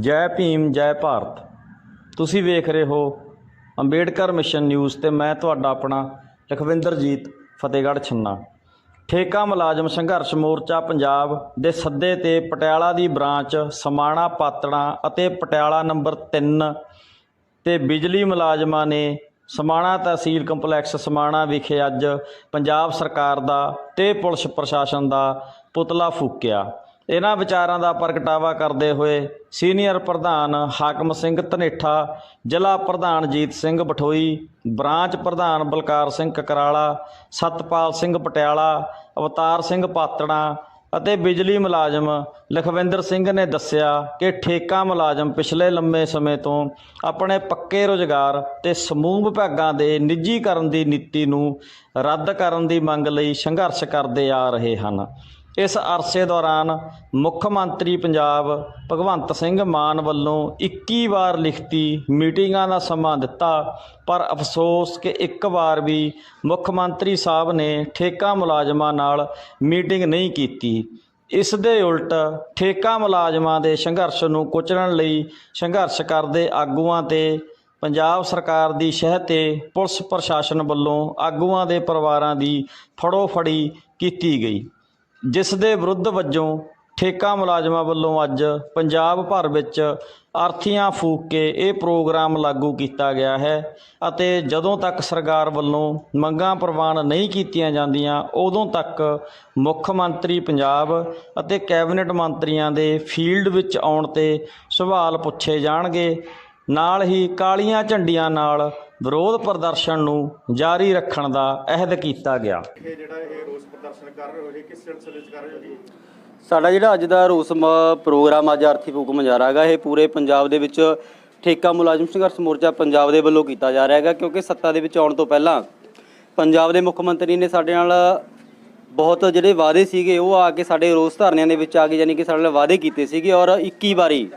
ਜੈ ਭੀਮ, ਜੈ ਭਾਰਤ। ਤੁਸੀਂ ਵੇਖ ਰਹੇ ਹੋ ਅੰਬੇਡਕਰ ਮਿਸ਼ਨ ਨਿਊਜ਼ ਤੇ ਮੈਂ ਤੁਹਾਡਾ ਆਪਣਾ ਲਖਵਿੰਦਰਜੀਤ ਫਤਿਹਗੜ੍ਹ ਛੰਨਾ। ਠੇਕਾ ਮੁਲਾਜ਼ਮ ਸੰਘਰਸ਼ ਮੋਰਚਾ ਪੰਜਾਬ ਦੇ ਸੱਦੇ ਤੇ ਪਟਿਆਲਾ ਦੀ ਬ੍ਰਾਂਚ ਸਮਾਣਾ ਪਾਤੜਾ ਅਤੇ ਪਟਿਆਲਾ ਨੰਬਰ 3 ਤੇ ਬਿਜਲੀ ਮੁਲਾਜ਼ਮਾਂ ਨੇ ਸਮਾਣਾ ਤਹਿਸੀਲ ਕੰਪਲੈਕਸ ਸਮਾਣਾ ਵਿਖੇ ਅੱਜ ਪੰਜਾਬ ਸਰਕਾਰ ਦਾ ਤੇ ਪੁਲਿਸ ਪ੍ਰਸ਼ਾਸਨ ਦਾ ਪੁਤਲਾ ਫੂਕਿਆ। ਇਹਨਾਂ ਵਿਚਾਰਾਂ ਦਾ ਪ੍ਰਗਟਾਵਾ ਕਰਦੇ ਹੋਏ ਸੀਨੀਅਰ ਪ੍ਰਧਾਨ ਹਾਕਮ ਸਿੰਘ ਧਨੇਠਾ, ਜ਼ਿਲ੍ਹਾ ਪ੍ਰਧਾਨ ਜੀਤ ਸਿੰਘ ਬਠੋਈ, ਬ੍ਰਾਂਚ ਪ੍ਰਧਾਨ ਬਲਕਾਰ ਸਿੰਘ ਕਕਰਾਲਾ, ਸਤਪਾਲ ਸਿੰਘ ਪਟਿਆਲਾ, ਅਵਤਾਰ ਸਿੰਘ ਪਾਤੜਾ ਅਤੇ ਬਿਜਲੀ ਮੁਲਾਜ਼ਮ ਲਖਵਿੰਦਰ ਸਿੰਘ ਨੇ ਦੱਸਿਆ ਕਿ ਠੇਕਾ ਮੁਲਾਜ਼ਮ ਪਿਛਲੇ ਲੰਮੇ ਸਮੇਂ ਤੋਂ ਆਪਣੇ ਪੱਕੇ ਰੁਜ਼ਗਾਰ ਤੇ ਸਮੂਹ ਵਿਭਾਗਾਂ ਦੇ ਨਿੱਜੀਕਰਨ ਦੀ ਨੀਤੀ ਨੂੰ ਰੱਦ ਕਰਨ ਦੀ ਮੰਗ ਲਈ ਸੰਘਰਸ਼ ਕਰਦੇ ਆ ਰਹੇ ਹਨ। ਇਸ ਅਰਸੇ ਦੌਰਾਨ ਮੁੱਖ ਮੰਤਰੀ ਪੰਜਾਬ ਭਗਵੰਤ ਸਿੰਘ ਮਾਨ ਵੱਲੋਂ 21 ਵਾਰ ਲਿਖਤੀ ਮੀਟਿੰਗਾਂ ਦਾ ਸਮਾਂ ਦਿੱਤਾ, ਪਰ ਅਫਸੋਸ ਕਿ ਇੱਕ ਵਾਰ ਵੀ ਮੁੱਖ ਮੰਤਰੀ ਸਾਹਿਬ ਨੇ ਠੇਕਾ ਮੁਲਾਜ਼ਮਾਂ ਨਾਲ ਮੀਟਿੰਗ ਨਹੀਂ ਕੀਤੀ। ਇਸ ਦੇ ਉਲਟ ਠੇਕਾ ਮੁਲਾਜ਼ਮਾਂ ਦੇ ਸੰਘਰਸ਼ ਨੂੰ ਕੁਚਲਣ ਲਈ ਸੰਘਰਸ਼ ਕਰਦੇ ਆਗੂਆਂ ਤੇ ਪੰਜਾਬ ਸਰਕਾਰ ਦੀ ਸ਼ਹਿ ਤੇ ਪੁਲਿਸ ਪ੍ਰਸ਼ਾਸਨ ਵੱਲੋਂ ਆਗੂਆਂ ਦੇ ਪਰਿਵਾਰਾਂ ਦੀ ਫੜੋ ਫੜੀ ਕੀਤੀ ਗਈ। ਜਿਸ ਦੇ ਵਿਰੁੱਧ ਵਜੋਂ ਠੇਕਾ ਮੁਲਾਜ਼ਮਾਂ ਵੱਲੋਂ ਅੱਜ ਪੰਜਾਬ ਭਰ ਵਿੱਚ ਅਰਥੀਆਂ ਫੂਕ ਕੇ ਇਹ ਪ੍ਰੋਗਰਾਮ ਲਾਗੂ ਕੀਤਾ ਗਿਆ ਹੈ ਅਤੇ ਜਦੋਂ ਤੱਕ ਸਰਕਾਰ ਵੱਲੋਂ ਮੰਗਾਂ ਪ੍ਰਵਾਨ ਨਹੀਂ ਕੀਤੀਆਂ ਜਾਂਦੀਆਂ, ਉਦੋਂ ਤੱਕ ਮੁੱਖ ਮੰਤਰੀ ਪੰਜਾਬ ਅਤੇ ਕੈਬਨਿਟ ਮੰਤਰੀਆਂ ਦੇ ਫੀਲਡ ਵਿੱਚ ਆਉਣ ਤੇ ਸਵਾਲ ਪੁੱਛੇ ਜਾਣਗੇ। ਨਾਲ ਹੀ ਕਾਲੀਆਂ ਝੰਡੀਆਂ ਨਾਲ ਵਿਰੋਧ ਪ੍ਰਦਰਸ਼ਨ ਨੂੰ ਜਾਰੀ ਰੱਖਣ ਦਾ ਅਹਿਦ ਕੀਤਾ ਗਿਆ। ਇਹ ਜਿਹੜਾ ਇਹ ਰੋਸ ਪ੍ਰਦਰਸ਼ਨ ਕਰ ਰਹੇ ਹੋ ਇਹ ਕਿਸ ਸਿਲਸਿਲੇ 'ਚ ਕਰ ਰਹੇ ਹੋ ਜੀ? ਸਾਡਾ ਜਿਹੜਾ ਅੱਜ ਦਾ ਰੋਸ ਪ੍ਰੋਗਰਾਮ ਅੱਜ ਆਰਥੀ ਫੂਕ ਮਜਾਰਾ ਹੈਗਾ ਇਹ ਪੂਰੇ ਪੰਜਾਬ ਦੇ ਵਿੱਚ ਠੇਕਾ ਮੁਲਾਜ਼ਮ ਸੰਘਰਸ਼ ਮੋਰਚਾ ਪੰਜਾਬ ਦੇ ਵੱਲੋਂ ਕੀਤਾ ਜਾ ਰਿਹਾ ਹੈਗਾ ਕਿਉਂਕਿ ਸੱਤਾ ਦੇ ਵਿੱਚ ਆਉਣ ਤੋਂ ਪਹਿਲਾਂ ਪੰਜਾਬ ਦੇ ਮੁੱਖ ਮੰਤਰੀ ਨੇ ਸਾਡੇ ਨਾਲ ਬਹੁਤ ਜਿਹੜੇ ਵਾਅਦੇ ਸੀਗੇ ਉਹ ਆ ਕੇ ਸਾਡੇ ਰੋਸ ਧਰਨਿਆਂ ਦੇ ਵਿੱਚ ਆ ਕੇ ਯਾਨੀ ਕਿ ਸਾਡੇ ਨਾਲ ਵਾਅਦੇ ਕੀਤੇ ਸੀਗੇ ਔਰ 21 ਵਾਰੀ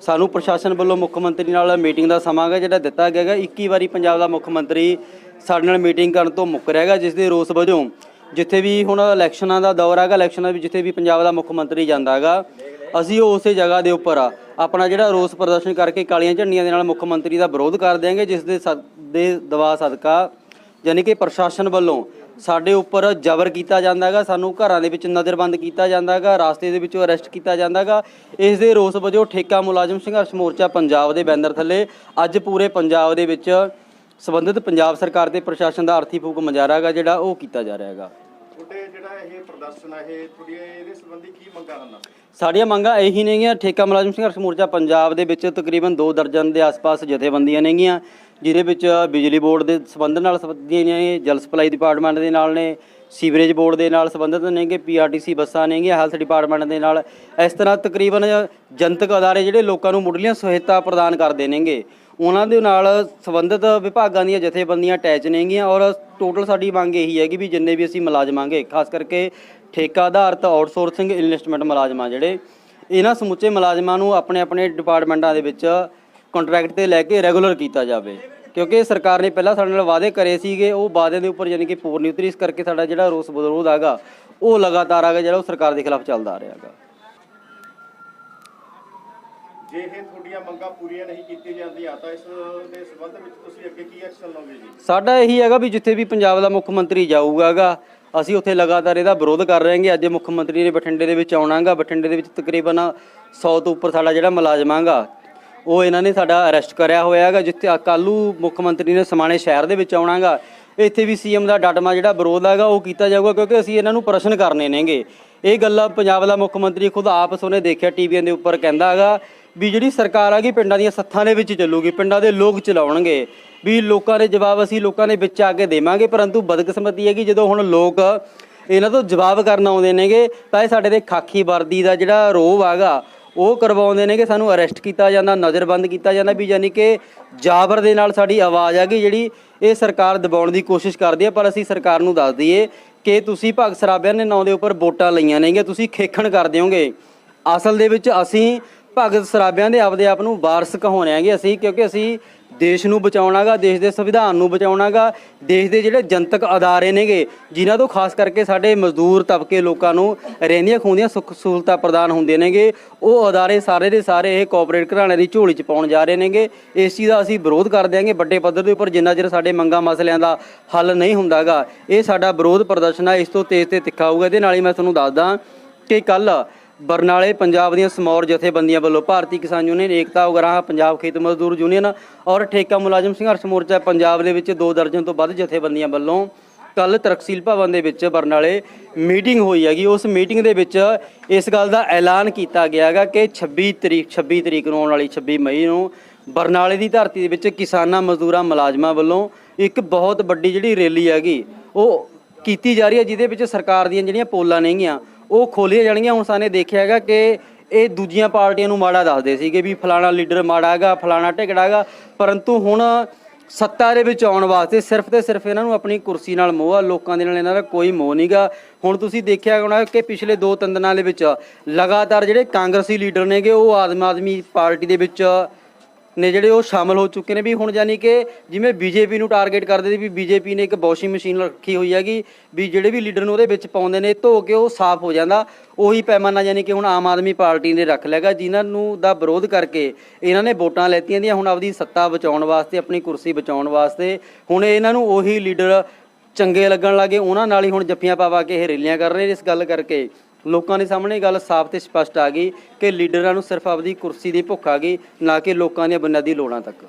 ਸਾਨੂੰ ਪ੍ਰਸ਼ਾਸਨ ਵੱਲੋਂ ਮੁੱਖ ਮੰਤਰੀ ਨਾਲ ਮੀਟਿੰਗ ਦਾ ਸਮਾਂ ਹੈਗਾ, ਜਿਹੜਾ ਦਿੱਤਾ ਗਿਆ ਹੈਗਾ। 21 ਵਾਰੀ ਪੰਜਾਬ ਦਾ ਮੁੱਖ ਮੰਤਰੀ ਸਾਡੇ ਨਾਲ ਮੀਟਿੰਗ ਕਰਨ ਤੋਂ ਮੁੱਕ ਰਿਹਾ ਹੈਗਾ, ਜਿਸ ਦੇ ਰੋਸ ਵਜੋਂ ਜਿੱਥੇ ਵੀ ਹੁਣ ਇਲੈਕਸ਼ਨਾਂ ਦਾ ਦੌਰ ਹੈਗਾ, ਇਲੈਕਸ਼ਨਾਂ ਵਿੱਚ ਜਿੱਥੇ ਵੀ ਪੰਜਾਬ ਦਾ ਮੁੱਖ ਮੰਤਰੀ ਜਾਂਦਾ ਹੈਗਾ, ਅਸੀਂ ਉਸੇ ਜਗ੍ਹਾ ਦੇ ਉੱਪਰ ਆਪਣਾ ਜਿਹੜਾ ਰੋਸ ਪ੍ਰਦਰਸ਼ਨ ਕਰਕੇ ਕਾਲੀਆਂ ਝੰਡੀਆਂ ਦੇ ਨਾਲ ਮੁੱਖ ਮੰਤਰੀ ਦਾ ਵਿਰੋਧ ਕਰ ਦਿਆਂਗੇ, ਜਿਸ ਦੇ ਸਦ- ਦੇ ਦਵਾ ਸਦਕਾ ਯਾਨੀ ਕਿ ਪ੍ਰਸ਼ਾਸਨ ਵੱਲੋਂ ਸਾਡੇ ਉੱਪਰ ਜ਼ਬਰ ਕੀਤਾ ਜਾਂਦਾ ਹੈਗਾ ਸਾਨੂੰ ਘਰਾਂ ਦੇ ਵਿੱਚ ਨਜ਼ਰਬੰਦ ਕੀਤਾ ਜਾਂਦਾ ਹੈਗਾ ਰਾਸਤੇ ਦੇ ਵਿੱਚੋਂ ਅਰੈਸਟ ਕੀਤਾ ਜਾਂਦਾ ਹੈਗਾ। ਇਸ ਦੇ ਰੋਸ ਵਜੋਂ ਠੇਕਾ ਮੁਲਾਜ਼ਮ ਸੰਘਰਸ਼ ਮੋਰਚਾ ਪੰਜਾਬ ਦੇ ਬੈਨਰ ਥੱਲੇ ਅੱਜ ਪੂਰੇ ਪੰਜਾਬ ਦੇ ਵਿੱਚ ਸੰਬੰਧਿਤ ਪੰਜਾਬ ਸਰਕਾਰ ਤੇ ਪ੍ਰਸ਼ਾਸਨ ਦਾ ਆਰਥੀ ਫੂਕ ਮੁਜ਼ਾਹਰਾ ਹੈਗਾ ਜਿਹੜਾ ਉਹ ਕੀਤਾ ਜਾ ਰਿਹਾ ਹੈਗਾ। ਤੁਹਾਡੇ ਜਿਹੜਾ ਇਹ ਪ੍ਰਦਰਸ਼ਨ ਹੈ ਇਹ ਤੁਹਾਡੀ ਇਹਦੇ ਸੰਬੰਧੀ ਕੀ ਮੰਗਾਂ ਹਨ? ਸਾਡੀਆਂ ਮੰਗਾਂ ਇਹੀ ਨੇਗੀਆਂ ਠੇਕਾ ਮੁਲਾਜ਼ਮ ਸੰਘਰਸ਼ ਮੋਰਚਾ ਪੰਜਾਬ ਦੇ ਵਿੱਚ ਤਕਰੀਬਨ 2 ਦਰਜਨ ਦੇ ਆਸ-ਪਾਸ ਜਥੇਬੰਦੀਆਂ ਨੇਗੀਆਂ। ਜਿਹਦੇ ਵਿੱਚ ਬਿਜਲੀ ਬੋਰਡ ਦੇ ਸੰਬੰਧ ਨਾਲ ਸੰਬੰਧੀਆਂ ਨੇ, ਜਲ ਸਪਲਾਈ ਡਿਪਾਰਟਮੈਂਟ ਦੇ ਨਾਲ ਨੇ, ਸੀਵਰੇਜ ਬੋਰਡ ਦੇ ਨਾਲ ਸੰਬੰਧਿਤ ਨੇਗੇ ਪੀਆਰਟੀਸੀ ਬੱਸਾਂ ਨੇਗੀਆਂ, ਹੈਲਥ ਡਿਪਾਰਟਮੈਂਟ ਦੇ ਨਾਲ। ਇਸ ਤਰ੍ਹਾਂ ਤਕਰੀਬਨ ਜਨਤਕ ਅਦਾਰੇ ਜਿਹੜੇ ਲੋਕਾਂ ਨੂੰ ਮੁੱਢਲੀਆਂ ਸਹਾਇਤਾ ਪ੍ਰਦਾਨ ਕਰਦੇ ਨੇਗੇ। ਉਹਨਾਂ ਦੇ ਨਾਲ ਸੰਬੰਧਿਤ ਵਿਭਾਗਾਂ ਦੀਆਂ ਜਥੇਬੰਦੀਆਂ ਅਟੈਚ ਨੇਗੀਆਂ ਔਰ ਟੋਟਲ ਸਾਡੀ ਮੰਗ ਇਹੀ ਹੈ ਕਿ ਵੀ ਜਿੰਨੇ ਵੀ ਅਸੀਂ ਮੁਲਾਜ਼ਮਾਂਗੇ ਖਾਸ ਕਰਕੇ ਠੇਕਾ ਆਧਾਰਿਤ ਆਊਟਸੋਰਸਿੰਗ ਇਨਵੈਸਟਮੈਂਟ ਮੁਲਾਜ਼ਮਾਂ ਜਿਹੜੇ, ਇਹਨਾਂ ਸਮੁੱਚੇ ਮੁਲਾਜ਼ਮਾਂ ਨੂੰ ਆਪਣੇ ਆਪਣੇ ਡਿਪਾਰਟਮੈਂਟਾਂ ਦੇ ਵਿੱਚ ਕੰਟਰੈਕਟ ਤੇ ਲੈ ਕੇ ਰੈਗੂਲਰ ਕੀਤਾ ਜਾਵੇ। ਕਿਉਂਕਿ ਸਰਕਾਰ ਨੇ ਪਹਿਲਾਂ ਸਾਡੇ ਨਾਲ ਵਾਅਦੇ ਕਰੇ ਸੀਗੇ ਉਹ ਵਾਅਦਿਆਂ ਦੇ ਉੱਪਰ ਯਾਨੀ ਕਿ ਪੂਰ ਨਹੀਂ ਉਤਰੀ ਇਸ ਕਰਕੇ ਸਾਡਾ ਜਿਹੜਾ ਰੋਸ ਵਿਰੋਧ ਹੈਗਾ ਉਹ ਲਗਾਤਾਰ ਹੈਗਾ ਜਿਹੜਾ ਉਹ ਸਰਕਾਰ ਦੇ ਖਿਲਾਫ ਚੱਲਦਾ ਆ ਰਿਹਾ ਹੈਗਾ। ਜੇ ਇਹ ਤੁਹਾਡੀਆਂ ਮੰਗਾਂ ਪੂਰੀਆਂ ਨਹੀਂ ਕੀਤੀਆਂ ਜਾਂਦੀਆਂ ਤਾਂ ਇਸ ਦੇ ਸੰਬੰਧ ਵਿੱਚ ਤੁਸੀਂ ਅੱਗੇ ਕੀ ਐਕਸ਼ਨ ਲਓਗੇ ਜੀ? ਸਾਡਾ ਇਹੀ ਹੈਗਾ ਵੀ ਜਿੱਥੇ ਵੀ ਪੰਜਾਬ ਦਾ ਮੁੱਖ ਮੰਤਰੀ ਜਾਊਗਾਗਾ ਅਸੀਂ ਉੱਥੇ ਲਗਾਤਾਰ ਇਹਦਾ ਵਿਰੋਧ ਕਰ ਰਹੇ ਹਾਂਗੇ ਅੱਜ ਮੁੱਖ ਮੰਤਰੀ ਨੇ ਬਠਿੰਡੇ ਦੇ ਵਿੱਚ ਆਉਣਾਗਾ ਬਠਿੰਡੇ ਦੇ ਵਿੱਚ ਤਕਰੀਬਨ 100 ਤੋਂ ਉੱਪਰ ਸਾਡਾ ਜਿਹੜਾ ਮੁਲਾਜ਼ਮਾਂਗਾ ਉਹ ਇਹਨਾਂ ਨੇ ਸਾਡਾ ਅਰੈਸਟ ਕਰਿਆ ਹੋਇਆ ਹੈਗਾ ਜਿੱਥੇ ਕੱਲੂ ਮੁੱਖ ਮੰਤਰੀ ਨੇ ਸਮਾਣੇ ਸ਼ਹਿਰ ਦੇ ਵਿੱਚ ਆਉਣਾਗਾ। ਇੱਥੇ ਵੀ ਸੀਐਮ ਦਾ ਡਟਮਾ ਜਿਹੜਾ ਵਿਰੋਧ ਹੈਗਾ, ਉਹ ਕੀਤਾ ਜਾਊਗਾ, ਕਿਉਂਕਿ ਅਸੀਂ ਇਹਨਾਂ ਨੂੰ ਪ੍ਰਸ਼ਨ ਕਰਨੇ ਨੇਗੇ। ਇਹ ਗੱਲਾਂ ਪੰਜਾਬ ਦਾ ਮੁੱਖ ਮੰਤਰੀ ਖੁਦ ਆਪ ਸੋਨੇ ਦੇਖਿਆ ਟੀਵੀਆਂ ਦੇ ਉੱਪਰ ਕਹਿੰਦਾ ਹੈਗਾ ਵੀ ਜਿਹੜੀ ਸਰਕਾਰ ਹੈਗੀ ਪਿੰਡਾਂ ਦੀਆਂ ਸੱਥਾਂ ਦੇ ਵਿੱਚ ਚੱਲੂਗੀ, ਪਿੰਡਾਂ ਦੇ ਲੋਕ ਚਲਾਉਣਗੇ। ਵੀ ਲੋਕਾਂ ਦੇ ਜਵਾਬ ਅਸੀਂ ਲੋਕਾਂ ਦੇ ਵਿੱਚ ਆ ਕੇ ਦੇਵਾਂਗੇ, ਪਰੰਤੂ ਬਦਕਿਸਮਤੀ ਹੈ ਕਿ ਜਦੋਂ ਹੁਣ ਲੋਕ ਇਹਨਾਂ ਤੋਂ ਜਵਾਬ ਕਰਨ ਆਉਂਦੇ ਨੇਗੇ, ਤਾਂ ਇਹ ਸਾਡੇ ਦੇ ਖਾਕੀ ਵਰਦੀ ਦਾ ਜਿਹੜਾ ਰੋਹ ਹੈਗਾ ਉਹ ਕਰਵਾਉਂਦੇ ਨੇ ਕਿ ਸਾਨੂੰ ਅਰੈਸਟ ਕੀਤਾ ਜਾਂਦਾ, ਨਜ਼ਰਬੰਦ ਕੀਤਾ ਜਾਂਦਾ ਵੀ ਯਾਨੀ ਕਿ ਜਾਬਰ ਦੇ ਨਾਲ ਸਾਡੀ ਆਵਾਜ਼ ਆ ਗਈ ਜਿਹੜੀ ਇਹ ਸਰਕਾਰ ਦਬਾਉਣ ਦੀ ਕੋਸ਼ਿਸ਼ ਕਰਦੀ ਹੈ ਪਰ ਅਸੀਂ ਸਰਕਾਰ ਨੂੰ ਦੱਸ ਦਈਏ ਕਿ ਤੁਸੀਂ ਭਗਤ ਸਰਾਬਿਆਂ ਨੇ ਨਾਂ ਦੇ ਉੱਪਰ ਵੋਟਾਂ ਲਈਆਂ ਨੇਗੀਆਂ, ਤੁਸੀਂ ਖੇਖਣ ਕਰ ਦਿਓਗੇ। ਅਸਲ ਦੇ ਵਿੱਚ ਅਸੀਂ ਭਗਤ ਸਰਾਬਿਆਂ ਦੇ ਆਪਦੇ ਆਪ ਨੂੰ ਵਾਰਸ ਕਹਾਉਣੇ ਆਂਗੇ ਅਸੀਂ, ਕਿਉਂਕਿ ਅਸੀਂ ਦੇਸ਼ ਨੂੰ ਬਚਾਉਣਾਗਾ, ਦੇਸ਼ ਦੇ ਸੰਵਿਧਾਨ ਨੂੰ ਬਚਾਉਣਾਗਾ, ਦੇਸ਼ ਦੇ ਜਿਹੜੇ ਜਨਤਕ ਅਦਾਰੇ ਨੇਗੇ, ਜਿਨ੍ਹਾਂ ਤੋਂ ਖਾਸ ਕਰਕੇ ਸਾਡੇ ਮਜ਼ਦੂਰ ਤਬਕੇ ਲੋਕਾਂ ਨੂੰ ਰਹਿੰਦੀਆਂ ਖੂੰਦੀਆਂ ਸੁੱਖ ਸਹੂਲਤਾਂ ਪ੍ਰਦਾਨ ਹੁੰਦੇ ਨੇਗੇ, ਉਹ ਅਦਾਰੇ ਸਾਰੇ ਦੇ ਸਾਰੇ ਇਹ ਕਾਰਪੋਰੇਟ ਘਰਾਣਿਆਂ ਦੀ ਝੋਲੀ 'ਚ ਪਾਉਣ ਜਾ ਰਹੇ ਨੇਗੇ। ਇਸ ਚੀਜ਼ ਦਾ ਅਸੀਂ ਵਿਰੋਧ ਕਰਦੇ ਹਾਂਗੇ ਵੱਡੇ ਪੱਧਰ ਦੇ ਉੱਪਰ, ਜਿੰਨਾ ਚਿਰ ਸਾਡੇ ਮੰਗਾਂ ਮਸਲਿਆਂ ਦਾ ਹੱਲ ਨਹੀਂ ਹੁੰਦਾਗਾ। ਇਹ ਸਾਡਾ ਵਿਰੋਧ ਪ੍ਰਦਰਸ਼ਨ ਹੈ ਇਸ ਤੋਂ ਤੇਜ਼ ਤੇ ਤਿੱਖਾ ਹੋਊਗਾ ਇਹਦੇ ਨਾਲ ਹੀ ਮੈਂ ਤੁਹਾਨੂੰ ਦੱਸਦਾ ਕਿ ਕੱਲ ਬਰਨਾਲੇ ਪੰਜਾਬ ਦੀਆਂ ਸਮੌਰ ਜਥੇਬੰਦੀਆਂ ਵੱਲੋਂ ਭਾਰਤੀ ਕਿਸਾਨ ਯੂਨੀਅਨ, ਏਕਤਾ, ਉਗਰਾਹ, ਪੰਜਾਬ ਖੇਤ ਮਜ਼ਦੂਰ ਯੂਨੀਅਨ ਔਰ ਠੇਕਾ ਮੁਲਾਜ਼ਮ ਸੰਘਰਸ਼ ਮੋਰਚਾ ਪੰਜਾਬ ਦੇ ਵਿੱਚ ਦੋ ਦਰਜਨ ਤੋਂ ਵੱਧ ਜਥੇਬੰਦੀਆਂ ਵੱਲੋਂ ਕੱਲ ਤਰਕਸੀਲ ਭਵਨ ਦੇ ਵਿੱਚ ਬਰਨਾਲੇ ਮੀਟਿੰਗ ਹੋਈ ਹੈਗੀ। ਉਸ ਮੀਟਿੰਗ ਦੇ ਵਿੱਚ ਇਸ ਗੱਲ ਦਾ ਐਲਾਨ ਕੀਤਾ ਗਿਆ ਹੈਗਾ ਕਿ 26 ਤਰੀਕ 26 ਤਰੀਕ ਨੂੰ ਆਉਣ ਵਾਲੀ 26 ਮਈ ਨੂੰ ਬਰਨਾਲੇ ਦੀ ਧਰਤੀ ਦੇ ਵਿੱਚ ਕਿਸਾਨਾਂ ਮਜ਼ਦੂਰਾਂ ਮੁਲਾਜ਼ਮਾਂ ਵੱਲੋਂ ਇੱਕ ਬਹੁਤ ਵੱਡੀ ਜਿਹੜੀ ਰੈਲੀ ਹੈਗੀ, ਉਹ ਕੀਤੀ ਜਾ ਰਹੀ ਹੈ, ਜਿਹਦੇ ਵਿੱਚ ਸਰਕਾਰ ਦੀਆਂ ਜਿਹੜੀਆਂ ਪੋਲਾਂ ਨੇਗੀਆਂ ਉਹ ਖੋਲੀਆਂ ਜਾਣਗੀਆਂ। ਹੁਣ ਸਾਨੇ ਦੇਖਿਆ ਹੈਗਾ ਕਿ ਇਹ ਦੂਜੀਆਂ ਪਾਰਟੀਆਂ ਨੂੰ ਮਾੜਾ ਦੱਸਦੇ ਸੀਗੇ ਵੀ ਫਲਾਣਾ ਲੀਡਰ ਮਾੜਾ ਹੈਗਾ, ਫਲਾਣਾ ਢਿਕੜਾ ਹੈਗਾ। ਪਰੰਤੂ ਹੁਣ ਸੱਤਾ ਦੇ ਵਿੱਚ ਆਉਣ ਵਾਸਤੇ ਸਿਰਫ ਤੇ ਸਿਰਫ ਇਹਨਾਂ ਨੂੰ ਆਪਣੀ ਕੁਰਸੀ ਨਾਲ ਮੋਹ ਆ, ਲੋਕਾਂ ਦੇ ਨਾਲ ਇਹਨਾਂ ਦਾ ਕੋਈ ਮੋਹ ਨਹੀਂਗਾ ਹੁਣ ਤੁਸੀਂ ਦੇਖਿਆ ਹੋਣਾ ਕਿ ਪਿਛਲੇ ਦੋ ਤਿੰਨ ਦਿਨਾਂ ਦੇ ਵਿੱਚ ਲਗਾਤਾਰ ਜਿਹੜੇ ਕਾਂਗਰਸੀ ਲੀਡਰ ਨੇਗੇ, ਉਹ ਆਦਮ ਆਦਮੀ ਪਾਰਟੀ ਦੇ ਵਿੱਚ ਨੇ ਜਿਹੜੇ ਉਹ ਸ਼ਾਮਲ ਹੋ ਚੁੱਕੇ ਨੇ ਵੀ ਹੁਣ ਜਾਨੀ ਕਿ ਜਿਵੇਂ ਬੀਜੇਪੀ ਨੂੰ ਟਾਰਗੇਟ ਕਰਦੇ ਸੀ ਵੀ ਬੀਜੇਪੀ ਨੇ ਇੱਕ ਵਾਸ਼ਿੰਗ ਮਸ਼ੀਨ ਰੱਖੀ ਹੋਈ ਹੈਗੀ ਵੀ ਜਿਹੜੇ ਵੀ ਲੀਡਰ ਨੂੰ ਉਹਦੇ ਵਿੱਚ ਪਾਉਂਦੇ ਨੇ ਧੋ ਕੇ ਉਹ ਸਾਫ਼ ਹੋ ਜਾਂਦਾ, ਉਹੀ ਪੈਮਾਨਾ ਜਾਨੀ ਕਿ ਹੁਣ ਆਮ ਆਦਮੀ ਪਾਰਟੀ ਨੇ ਰੱਖ ਲਿਆਗਾ ਜਿਨ੍ਹਾਂ ਨੂੰ ਦਾ ਵਿਰੋਧ ਕਰਕੇ ਇਹਨਾਂ ਨੇ ਵੋਟਾਂ ਲੈਤੀਆਂ ਦੀਆਂ ਹੁਣ ਆਪਦੀ ਸੱਤਾ ਬਚਾਉਣ ਵਾਸਤੇ, ਆਪਣੀ ਕੁਰਸੀ ਬਚਾਉਣ ਵਾਸਤੇ। ਹੁਣ ਇਹਨਾਂ ਨੂੰ ਉਹੀ ਲੀਡਰ ਚੰਗੇ ਲੱਗਣ ਲੱਗੇ, ਉਹਨਾਂ ਨਾਲ ਹੀ ਹੁਣ ਜੱਫੀਆਂ ਪਾਵਾ ਕੇ ਇਹ ਰੈਲੀਆਂ ਕਰ ਰਹੇ ਨੇ, ਇਸ ਗੱਲ ਕਰਕੇ। ਲੋਕਾਂ ਦੇ ਸਾਹਮਣੇ ਇਹ ਗੱਲ ਸਾਫ਼ ਤੇ ਸਪਸ਼ਟ ਆ ਗਈ ਕਿ ਲੀਡਰਾਂ ਨੂੰ ਸਿਰਫ ਆਪਦੀ ਕੁਰਸੀ ਦੀ ਭੁੱਖ ਆ ਗਈ, ਨਾ ਕਿ ਲੋਕਾਂ ਦੀਆਂ ਬੁਨਿਆਦੀ ਲੋੜਾਂ ਤੱਕ।